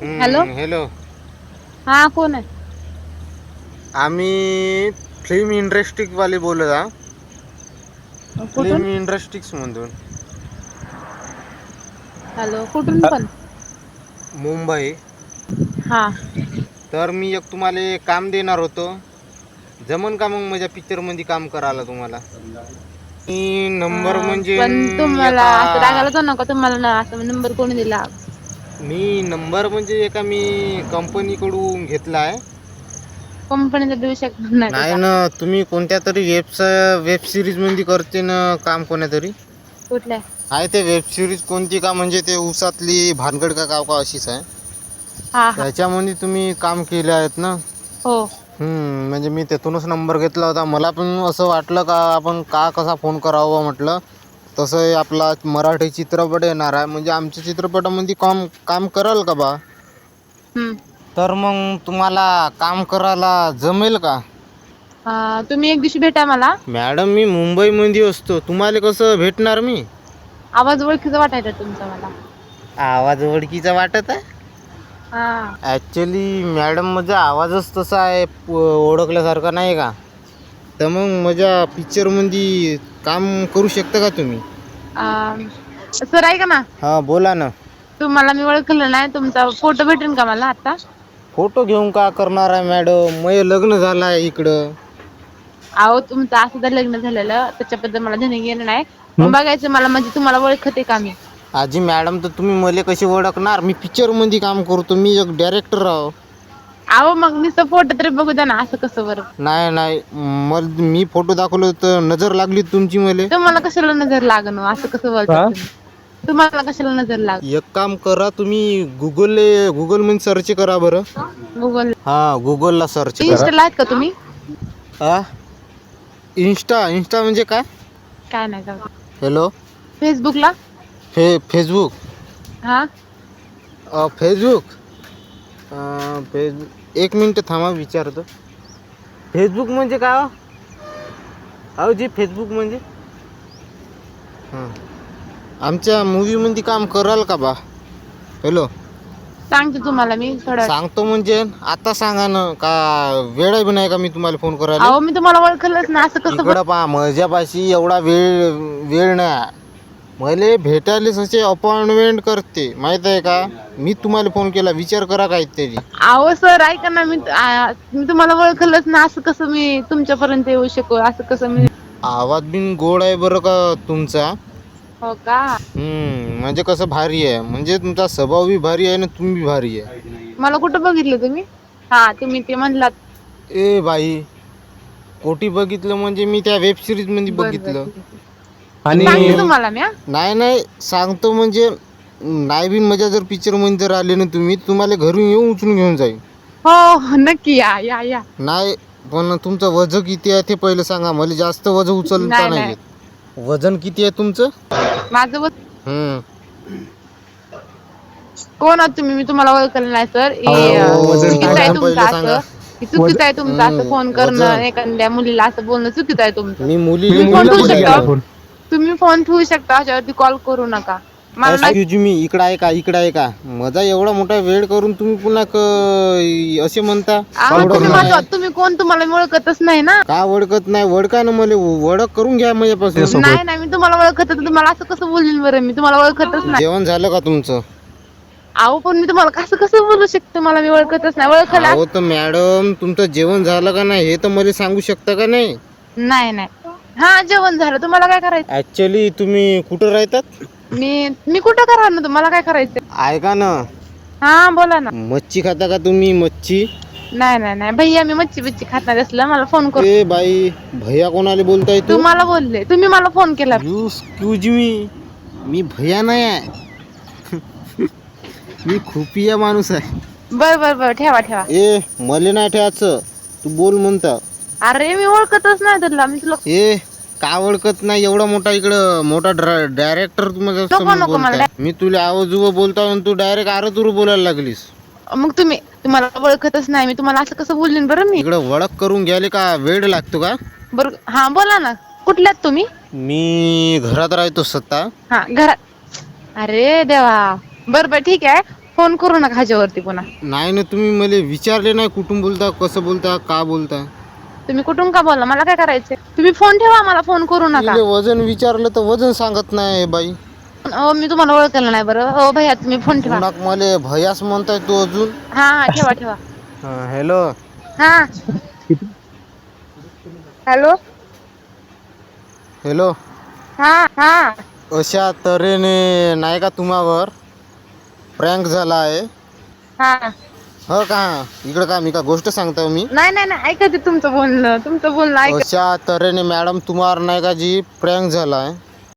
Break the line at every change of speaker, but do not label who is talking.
Hello?
Hello.
हा कोण आहे?
आम्ही फिल्म इंडस्ट्रीवाले बोलत आहो
कुठून
फिल्म इंडस्ट्रीज मधून
हॅलो कुठून पण?
मुंबई.
हा.
तर मी एक तुम्हाला काम देणार होतो. जमन का मग माझ्या पिक्चरमध्ये काम करायला तुम्हाला? मी नंबर म्हणजे
पण तुम्हाला असं रागायला जाऊ नका तुम्हाला ना असा नंबर कोणी दिला.
मी नंबर म्हणजे एका मी कंपनीकडून घेतला आहे
कंपनीला देऊ शकत
नाही ना तुम्ही कोणत्या तरी वेबस वेब सिरीजमध्ये करते ना काम कोण्या तरी
कुठल्या?
आहे ते वेब सिरीज कोणती का म्हणजे ते उसातली भानगड का गाव का अशीच आहे?
हा हा.
त्याच्यामध्ये तुम्ही काम केले आहेत ना?
हो.
हम्म, म्हणजे मी तेथूनच नंबर घेतला होता. मला पण असं वाटलं का आपण का कसा फोन करावा म्हटलं. तसं आपला मराठी चित्रपट येणार आहे. म्हणजे आमच्या चित्रपटामध्ये काम काम कराल का बा?
हम्म.
तर मग तुम्हाला काम करायला जमेल का?
तुम्ही एक दिवशी भेटा मला.
मॅडम मी मुंबईमध्ये असतो. तुम्हाला कसं भेटणार मी?
आवाज ओळखीचा वाटायचा तुमचा मला.
आवाज ओळखीचा वाटत आहे?
हा.
ॲक्च्युली मॅडम माझा आवाजच तसा आहे प- ओळखल्यासारखा नाही का? तर मग माझ्या पिक्चरमध्ये काम करू शकता का तुम्ही?
सर ऐका ना
हां बोला ना.
तुम्हाला मी ओळखलं नाही तुमचा फोटो भेटेल का मला आता?
फोटो घेऊन का करणार आहे मॅडम मग लग्न झालं आहे इकडं.
अहो तुमचं असं तर लग्न झालेलं त्याच्याबद्दल मला धनी घेणं नाही. बघायचं मला म्हणजे तुम्हाला ओळखते का मी?
आजी मॅडम तर तुम्ही मला कशी ओळखणार? मी पिक्चरमध्ये काम करतो मी एक डायरेक्टर आहो
अहो मग नुसतं फोटो तरी बघू द्या ना असं कसं बरं.
नाही नाही. मला मी फोटो दाखवलं तर नजर लागली तुमची मला.
तुम्हाला कशाला नजर लागणं? असं कसं बोलता तुम्ही? तुम्हाला कशाला नजर लाग
एक काम करा तुम्ही गुगलले गुगलमध्ये सर्च करा बरं.
गुगल
हां गुगलला सर्च करा.
इंस्टाला आहेत का तुम्ही?
हा इंस्टा इंस्टा म्हणजे काय?
काय नाही का
हॅलो
फेसबुकला
फे फेसबुक
हा?
अ, फेसबुक अ, फेसबुक एक मिनटं थांबा विचारतो. फेसबुक म्हणजे काय हो? अहो जी फेसबुक म्हणजे? हां. आमच्या मूवीमध्ये काम कराल का बा? हॅलो
सांगते तुम्हाला मी थोडं.
सांगतो म्हणजे आता सांगा ना का वेळ आहे बी नाही का मी तुम्हाला फोन करायला?
अहो मी तुम्हाला ओळखलंच ना असं कसं
इकडं पहा माझ्यापाशी एवढा वेळ वेळ नाही. मला भेटायलाच असे अपॉइंटमेंट करते माहीत आहे का? मी तुम्हाला फोन केला विचार करा काहीतरी.
अहो सर ऐका ना मी आ, मी तुम्हाला ओळखलंच ना असं कसं मी तुमच्यापर्यंत येऊ शकू असं कसं मी
आवाज बिन गोड आहे बरं का तुमचा?
हो का?
हम्म, म्हणजे कसं भारी आहे. म्हणजे तुमचा स्वभाव बी भारी आहे ना तुम्ही बी भारी आहे.
मला कुठं बघितलं तुम्ही? हा तुम्ही ते म्हणलात.
ए बाई कोटी बघितलं म्हणजे मी त्या वेब सिरीजमध्ये
बरं,
बघितलं.
बरं. सांगते तुम्हाला मी हा.
नाही नाही सांगतो म्हणजे नाही बी मजा जर पिक्चरमध्ये जर आले ना तुम्ही तुम्हाला घरून येऊन उचलून घेऊन जाईल
हो हो नक्की या या या
नाही पण तुमचं वजन किती आहे ते पहिलं सांगा मला जास्त वजन उचलता
नाही,
नाही
नाही.
येत वजन किती आहे तुमचं
माझं
हम्म
कोण आहात तुम्ही मी तुम्हाला ओळखलं नाही सर
अहो, वजन
चुकीचं आहे तुमचं
सांगा.
असं हे चुकीचं आहे तुमचं असं
हम्म,
फोन करणं
वजन.
एखाद्या मुलीला असं बोलणं चुकीचं आहे तुमचं
मी मुली
शकता तुम्ही फोन ठेवू शकता अशावरती कॉल करू नका. मला नाही-
एक्सक्यूज मी इकडं आहे का इकडं आहे का? माझा एवढा मोठा वेळ करून तुम्ही पुन्हा क- असे म्हणता? एवढं
तुम्ही
नाही.
माझं- तुम्ही कोण? तुम्हाला मी ओळखतच नाही ना.
का ओळखत नाही? ओळखा ना मला ओळख करून घ्या माझ्यापासून.
नाही नाही मी तुम्हाला ओळखत तर तुम्हाला असं कसं बोलीन बरं मी? तुम्हाला ओळखतच नाही.
जेवण झालं का तुमचं?
अहो पण मी तुम्हाला कसं कसं बोलू शकते? मला मी ओळखतच नाही. ओळखला
अहो तर मॅडम तुमचं जेवण झालं का नाही हे तर मला सांगू शकता का नाही?
नाही नाही. हा जेवण झालं. तुम्हाला काय करायचं?
ऍक्च्युली तुम्ही कुठं राहतात?
मी मी कुठं करा ना तुम्हाला काय करायचं?
ऐका ना?
हा बोला ना.
मच्छी खाता का तुम्ही मच्छी?
नाही नाही नाही. भैया मी मच्छी बिच्छी खात नाही. असलं मला फोन करू.
ए बाई भैया कोणाला बोलताय तू?
तुम्हाला बोलले. तुम्ही मला फोन केला.
एक्सक्यूज मी मी भैया नाही आहे. मी खुपिया माणूस आहे.
बर बर बर. ठेवा ठेवा.
ए मले नाही ठेवायचं. तू बोल म्हणता.
अरे मी ओळखतच नाही तुला. मी तुला
ए का ओळखत नाही एवढा मोठा इकडं मोठा डायरेक्टर बोलताय. मी तुला आवाज उभं बोलता आणि तू डायरेक्ट आरत उर बोलायला लागलीस.
मग तुम्ही तुम्हाला ओळखतच नाही. मी तुम्हाला असं कसं बोललीन बरं मी?
इकडं ओळख करून घ्यायला का वेळ लागतो का?
बर हा बोला ना. कुठल्यात तुम्ही?
मी घरात राहतो स्वतः
हा घरात. अरे देवा. बर बर ठीक आहे. फोन करू नका ह्याच्यावरती पुन्हा.
नाही ना तुम्ही मला विचारले नाही कुठून बोलता कसं बोलता का बोलता?
तुम्ही कुठून का बोलला? मला काय करायचंय? तुम्ही फोन ठेवा मला फोन करू नका.
तिले वजन विचारलं तर वजन सांगत नाही बाई.
अहो मी तुम्हाला ओळखलं नाही बरं. हो भैया तुम्ही फोन ठेवा.
मला भयास म्हणताय तू अजून.
हा हा ठेवा ठेवा.
हॅलो.
हा. हॅलो.
हॅलो.
हा हा.
अशा तऱ्हेने नाही का तुम्हावर? प्रँक झाला आहे.
हा.
हो का? इकडं का मी का गोष्ट सांगतो मी?
नाही नाही नाही ऐका ते तुमचं बोलणं. तुमचं बोलणं ऐका.
अशा तऱ्हेने मॅडम तुम्हावर नाही का जी प्रँक झाला आहे